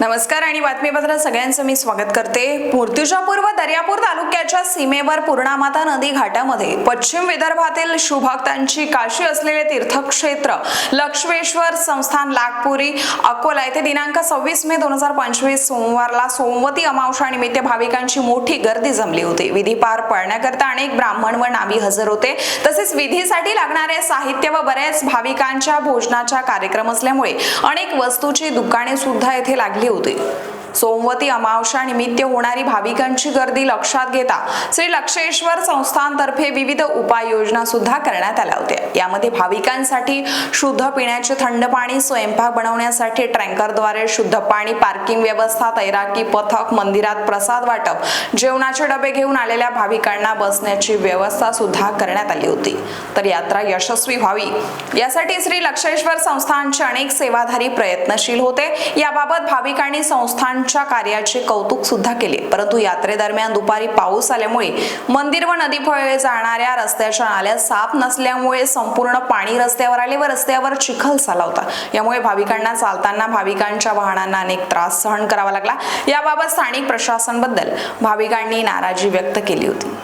नमस्कार आणि बातमीपत्रात सगळ्यांचं मी स्वागत करते. मूर्तिजापूर व दर्यापूर महाराष्ट्राच्या सीमेवर पूर्णामाता नदी घाटामध्ये पश्चिम विदर्भातील शुभक्तांची काशी असलेले तीर्थक्षेत्र लक्ष्मेश्वर संस्थान लागपुरी अकोला येथे दिनांक सव्वीस मे दोन हजार पंचवीस सोमवारला सोमवती अमावशानिमित्त भाविकांची मोठी गर्दी जमली होती. विधी पार पडण्याकरता अनेक ब्राह्मण व नावी हजर होते. तसेच विधीसाठी लागणारे साहित्य व बऱ्याच भाविकांच्या भोजनाचा कार्यक्रम असल्यामुळे अनेक वस्तूची दुकाने सुद्धा येथे लागली होती. सोमवती अमावस्या निमित्त होणारी भाविकांची गर्दी लक्षात घेता श्री लक्षेश्वर संस्थानतर्फे विविध उपाययोजना सुद्धा करण्यात आल्या होत्या. यामध्ये भाविकांसाठी शुद्ध पिण्याचे थंड पाणी स्वयंपाक बनवण्यासाठी ट्रँकरद्वारे शुद्ध पाणी पार्किंग व्यवस्था तैराकी पथक मंदिरात प्रसाद वाटप जेवणाचे डबे घेऊन आलेल्या भाविकांना बसण्याची व्यवस्था सुद्धा करण्यात आली होती. तर यात्रा यशस्वी व्हावी. यासाठी श्री लक्षेश्वर संस्थानचे अनेक सेवाधारी प्रयत्नशील होते. याबाबत भाविकांनी संस्थान संस्थानच्या कार्याचे कौतुक सुद्धा केले. परंतु यात्रेदरम्यान दुपारी पाऊस आल्यामुळे मंदिर व नदीफळे जाणाऱ्या रस्त्याच्या नाल्यात साफ नसल्यामुळे संपूर्ण पाणी रस्त्यावर आले व रस्त्यावर चिखल झाला होता. यामुळे भाविकांना चालताना भाविकांच्या वाहनांना अनेक त्रास सहन करावा लागला. याबाबत स्थानिक प्रशासनबद्दल भाविकांनी नाराजी व्यक्त केली होती.